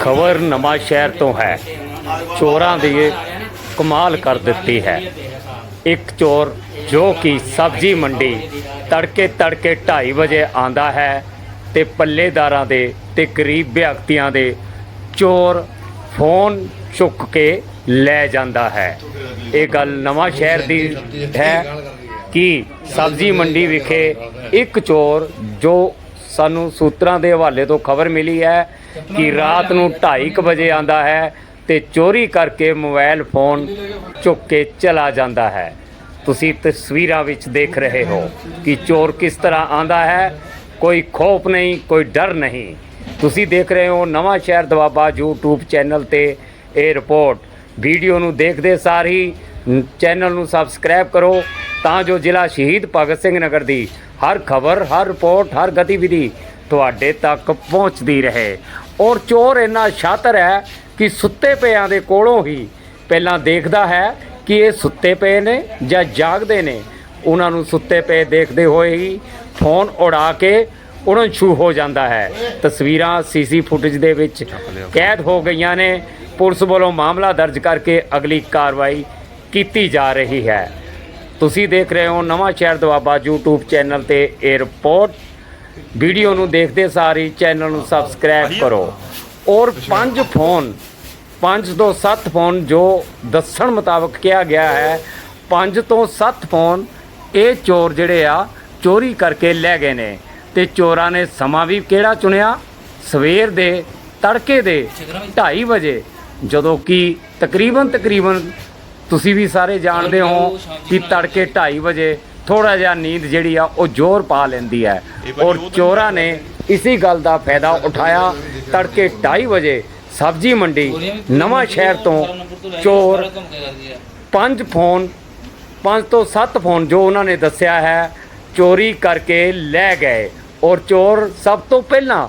ਖਬਰ ਨਵਾਂ ਸ਼ਹਿਰ ਤੋਂ ਹੈ। ਚੋਰਾਂ ਦੀ ਕਮਾਲ ਕਰ ਦਿੱਤੀ ਹੈ। ਇੱਕ ਚੋਰ ਜੋ ਕਿ ਸਬਜ਼ੀ ਮੰਡੀ ਤੜਕੇ ਤੜਕੇ 2:30 ਵਜੇ ਆਂਦਾ ਹੈ ਤੇ ਪੱਲੇਦਾਰਾਂ ਦੇ ਤੇ ਗਰੀਬ ਵਿਅਕਤੀਆਂ ਦੇ ਚੋਰ ਫੋਨ ਚੁੱਕ ਕੇ ਲੈ ਜਾਂਦਾ ਹੈ। ਇਹ ਗੱਲ ਨਵਾਂ ਸ਼ਹਿਰ ਦੀ ਹੈ ਕਿ ਸਬਜ਼ੀ ਮੰਡੀ ਵਿਖੇ ਇੱਕ ਚੋਰ ਜੋ ਸਾਨੂੰ ਸੂਤਰਾਂ ਦੇ ਹਵਾਲੇ ਤੋਂ ਖਬਰ ਮਿਲੀ ਹੈ ਕਿ ਰਾਤ ਨੂੰ 2:30 ਵਜੇ ਆਂਦਾ ਹੈ ਤੇ ਚੋਰੀ ਕਰਕੇ ਮੋਬਾਈਲ ਫੋਨ ਚੁੱਕ ਕੇ ਚਲਾ ਜਾਂਦਾ ਹੈ। ਤੁਸੀਂ ਤਸਵੀਰਾਂ ਵਿੱਚ ਦੇਖ ਰਹੇ ਹੋ ਕਿ ਚੋਰ ਕਿਸ ਤਰ੍ਹਾਂ ਆਂਦਾ ਹੈ। ਕੋਈ ਖੋਫ ਨਹੀਂ, ਕੋਈ ਡਰ ਨਹੀਂ। ਤੁਸੀਂ ਦੇਖ ਰਹੇ ਹੋ ਨਵਾਂ ਸ਼ਹਿਰ ਦਵਾਬਾ YouTube ਚੈਨਲ ਤੇ ਇਹ ਰਿਪੋਰਟ। ਵੀਡੀਓ ਨੂੰ ਦੇਖਦੇ ਸਾਰ ਹੀ ਚੈਨਲ ਨੂੰ ਸਬਸਕ੍ਰਾਈਬ ਕਰੋ ਤਾਂ ਜੋ ਜ਼ਿਲ੍ਹਾ ਸ਼ਹੀਦ ਭਗਤ ਸਿੰਘ ਨਗਰ ਦੀ ਹਰ ਖਬਰ, ਹਰ ਰਿਪੋਰਟ, ਹਰ ਗਤੀਵਿਧੀ ਤੁਹਾਡੇ ਤੱਕ ਪਹੁੰਚਦੀ ਰਹੇ। ਔਰ ਚੋਰ ਇੰਨਾ ਸ਼ਾਤਰ ਹੈ ਕਿ ਸੁੱਤੇ ਪਿਆਂ ਦੇ ਕੋਲੋਂ ਹੀ ਪਹਿਲਾਂ ਦੇਖਦਾ ਹੈ ਕਿ ਇਹ ਸੁੱਤੇ ਪਏ ਨੇ ਜਾਂ ਜਾਗਦੇ ਨੇ। ਉਹਨਾਂ ਨੂੰ ਸੁੱਤੇ ਪਏ ਦੇਖਦੇ ਹੋਏ ਹੀ ਫੋਨ ਉਡਾ ਕੇ ਉੜਨ ਛੂ ਹੋ ਜਾਂਦਾ ਹੈ। ਤਸਵੀਰਾਂ ਸੀਸੀ ਫੁਟੇਜ ਦੇ ਵਿੱਚ ਕੈਦ ਹੋ ਗਈਆਂ ਨੇ। ਪੁਲਿਸ ਵੱਲੋਂ ਮਾਮਲਾ ਦਰਜ ਕਰਕੇ ਅਗਲੀ ਕਾਰਵਾਈ ਕੀਤੀ ਜਾ ਰਹੀ ਹੈ। ਤੁਸੀਂ ਦੇਖ ਰਹੇ ਹੋ ਨਵਾਂ ਸ਼ਹਿਰ ਦੁਆਬਾ YouTube ਚੈਨਲ ਤੇ ਇਹ ਰਿਪੋਰਟ। ਵੀਡੀਓ ਨੂੰ ਦੇਖਦੇ ਸਾਰ ਚੈਨਲ ਨੂੰ ਸਬਸਕ੍ਰਾਈਬ ਕਰੋ। ਔਰ ਪੰਜ ਫੋਨ ਪੰਜ ਤੋਂ ਸੱਤ ਫੋਨ ਜੋ ਦੱਸਣ ਮੁਤਾਬਕ ਕਿਹਾ ਗਿਆ ਹੈ ਪੰਜ ਤੋਂ ਸੱਤ ਫੋਨ ਇਹ ਚੋਰ ਜਿਹੜੇ ਆ ਚੋਰੀ ਕਰਕੇ ਲੈ ਗਏ ਨੇ। ਤੇ ਚੋਰਾਂ ਨੇ ਸਮਾਂ ਵੀ ਕਿਹੜਾ ਚੁਣਿਆ? ਸਵੇਰ ਦੇ ਤੜਕੇ ਦੇ 2:30 ਵਜੇ। ਜਦੋਂ ਕਿ ਤਕਰੀਬਨ ਤਕਰੀਬਨ ਤੁਸੀਂ ਵੀ ਸਾਰੇ ਜਾਣਦੇ ਹੋ ਕਿ ਤੜਕੇ 2:30 ਵਜੇ ਥੋੜਾ ਜਿਹਾ ਨੀਂਦ ਜਿਹੜੀ ਆ ਉਹ ਜ਼ੋਰ ਪਾ ਲੈਂਦੀ ਹੈ। ਔਰ ਚੋਰਾਂ ਨੇ ਇਸੇ ਗੱਲ ਦਾ ਫਾਇਦਾ ਉਠਾਇਆ। ਤੜਕੇ 2:30 ਵਜੇ ਸਬਜ਼ੀ ਮੰਡੀ ਨਵਾਂ ਸ਼ਹਿਰ ਤੋਂ ਚੋਰ ਪੰਜ ਫੋਨ ਪੰਜ ਤੋਂ ਸੱਤ ਫੋਨ ਜੋ ਉਹਨਾਂ ਨੇ ਦੱਸਿਆ ਹੈ ਚੋਰੀ ਕਰਕੇ ਲੈ ਗਏ। ਔਰ ਚੋਰ ਸਭ ਤੋਂ ਪਹਿਲਾਂ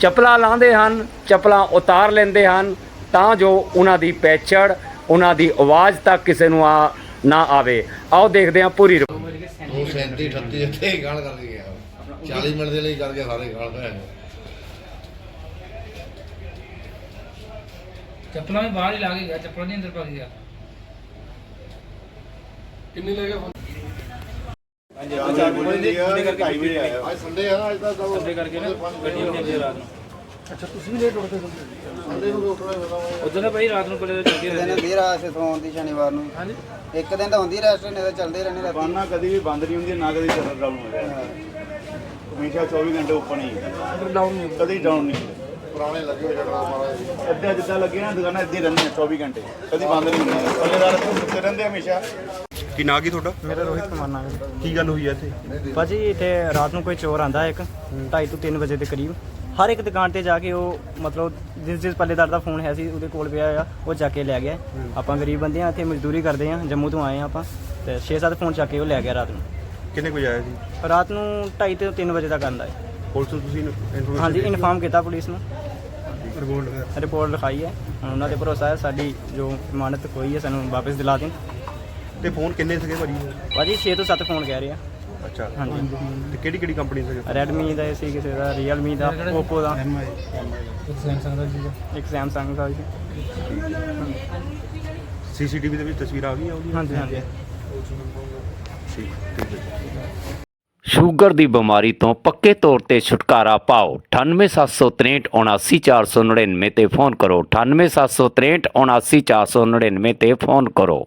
ਚੱਪਲਾਂ ਲਾਉਂਦੇ ਹਨ ਚੱਪਲਾਂ ਉਤਾਰ ਲੈਂਦੇ ਹਨ ਤਾਂ ਜੋ ਉਹਨਾਂ ਦੀ ਪੈਚੜ ਉਹਨਾਂ ਦੀ ਆਵਾਜ਼ ਤੱਕ ਕਿਸੇ ਨੂੰ ਆ ਨਾ ਆਵੇ। ਆਓ ਦੇਖਦੇ ਹਾਂ ਪੂਰੀ 37 38 ਇੱਥੇ ਹੀ ਗਾਲ ਕਰ ਗਿਆ 40 ਮਿੰਟ ਦੇ ਲਈ ਕਰਕੇ ਸਾਰੇ ਗਾਲ ਪਏ ਚੱਪਲਾਂ ਵੀ ਬਾਹਰ ਹੀ ਲਾ ਕੇ ਗਿਆ ਚੱਪਲਾਂ ਨਹੀਂ ਅੰਦਰ ਪਾ ਕੇ ਗਿਆ ਅੱਜ ਸੰਡੇ ਆ ਨਾ ਅੱਜ ਦਾ ਸੰਡੇ ਕਰਕੇ ਨਾ ਗੱਡੀ ਹੁੰਦੀ ਹੈ ਰਾਤ ਨੂੰ। ਉਦੋਂ ਤਾਂ ਭਾਈ ਰਾਤ ਨੂੰ ਕੋਲੇ ਚੱਲ ਇੱਕ ਦਿਨ ਹੁੰਦੀ ਰਾਤ ਸੇ ਸੋਣ ਦੀ ਸ਼ਨੀਵਾਰ ਨੂੰ। ਹਾਂਜੀ। ਇੱਕ ਦਿਨ ਤਾਂ ਹੁੰਦੀ ਰੈਸਟ ਨਹੀਂ ਤਾਂ ਚੱਲਦੇ ਰਹਿੰਦੇ ਰਾਤੀ। ਦੁਕਾਨਾਂ ਕਦੀ ਵੀ ਬੰਦ ਨਹੀਂ ਹੁੰਦੀਆਂ ਨਾ ਕਦੀ ਸ਼ਟਰ ਡਾਊਨ ਹੋ ਜਾਂਦਾ। ਹਮੇਸ਼ਾ 24 ਘੰਟੇ ਓਪਨ ਹੀ। ਡਾਊਨ ਨਹੀਂ ਕਦੀ ਡਾਊਨ ਨਹੀਂ ਹੁੰਦੇ। ਪੁਰਾਣੇ ਲੱਗੇ ਹੋਏ ਜਗੜਾ ਮਾਰਾ ਅੱਧਾ ਜਿੱਦਾਂ ਲੱਗੇ ਨਾ ਦੁਕਾਨਾਂ ਇੱਦਾਂ ਹੀ ਰਹਿੰਦੀਆਂ 24 ਘੰਟੇ। ਕਦੀ ਬੰਦ ਨਹੀਂ ਹੁੰਦੀਆਂ ਪੱਲੇਦਾਰ ਇੱਥੇ ਸੁੱਤੇ ਰਹਿੰਦੇ ਹਮੇਸ਼ਾ। ਕੀ ਨਾਂ ਕੀ ਤੁਹਾਡਾ? ਮੇਰਾ ਰੋਹਿਤ ਕੁਮਾਰ ਨਾਮ ਹੈ। ਕੀ ਗੱਲ ਹੋਈ ਹੈ ਇੱਥੇ? ਭਾਜੀ ਇੱਥੇ ਰਾਤ ਨੂੰ ਕੋਈ ਚੋਰ ਆਂਦਾ ਇੱਕ 2:30 ਤੋਂ 3 ਵਜੇ ਦੇ ਕਰੀਬ। ਹਰ ਇੱਕ ਦੁਕਾਨ ਤੇ ਜਾ ਕੇ ਉਹ ਮਤਲਬ ਜਿਸ ਜਿਸ ਪੱਲੇਦਾਰ ਦਾ ਫੋਨ ਹੈ ਸੀ ਉਹਦੇ ਕੋਲ ਪਿਆ ਆ ਉਹ ਚੱਕ ਕੇ ਲੈ ਗਿਆ। ਆਪਾਂ ਗਰੀਬ ਬੰਦੇ ਆ ਇੱਥੇ ਮਜ਼ਦੂਰੀ ਕਰਦੇ ਆ ਜੰਮੂ ਤੋਂ ਆਏ ਆ ਆਪਾਂ ਤੇ 6-7 ਫੋਨ ਚੱਕ ਕੇ ਉਹ ਲੈ ਗਿਆ ਰਾਤ ਨੂੰ। ਕਿੰਨੇ ਕੁ ਆਇਆ ਸੀ? ਰਾਤ ਨੂੰ 2:30 ਤੋਂ 3 ਵਜੇ ਤੱਕ ਆਂਦਾ ਹੈ। ਪੁਲਿਸ ਨੂੰ ਤੁਸੀਂ ਇਨਫੋਰਮੇਸ਼ਨ ਹਾਂਜੀ ਇਨਫਾਰਮ ਕੀਤਾ ਪੁਲਿਸ ਨੂੰ। ਰਿਪੋਰਟ ਰਿਪੋਰਟ ਲਿਖਾਈ ਹੈ। ਹੁਣ ਉਹਨਾਂ ਤੇ ਭਰੋਸਾ ਹੈ ਸਾਡੀ ਜੋ ਇਮਾਨਤ ਕੋਈ ਹੈ ਸਾਨੂੰ ਵਾਪਸ ਦਿਲਾ ਦੇਣ। ਤੇ ਫੋਨ ਕਿੰਨੇ ਸੀਗੇ ਭਾਜੀ? ਭਾਜੀ 6 ਤੋਂ 7 ਫੋਨ ਕਹਿ ਰਹੇ ਆ। ਅੱਛਾ। ਹਾਂਜੀ। ਤੇ ਕਿਹੜੀ ਕਿਹੜੀ ਕੰਪਨੀ ਸੀਗੇ ਰੈਡਮੀ ਦਾ ਸੀ ਕਿਸੇ ਦਾ ਰੀਅਲਮੀ ਦਾ ਓਪੋ ਦਾ। ਸੈਮਸੰਗ ਦਾ ਸੀਗਾ। ਇੱਕ ਸੈਮਸੰਗ ਦਾ ਸੀ। ਸੀਸੀਟੀਵੀ ਦੇ ਵਿੱਚ ਤਸਵੀਰਾਂ ਆ ਗਈਆਂ ਉਹਦੀਆਂ? ਹਾਂਜੀ ਹਾਂਜੀ। ਠੀਕ ਠੀਕ ਹੈ ਜੀ। ਸ਼ੂਗਰ ਦੀ ਬਿਮਾਰੀ ਤੋਂ ਪੱਕੇ ਤੌਰ ਤੇ ਛੁਟਕਾਰਾ ਪਾਓ। 9876379499 ਤੇ ਫੋਨ ਕਰੋ। 9876379499 ਤੇ ਫੋਨ ਕਰੋ।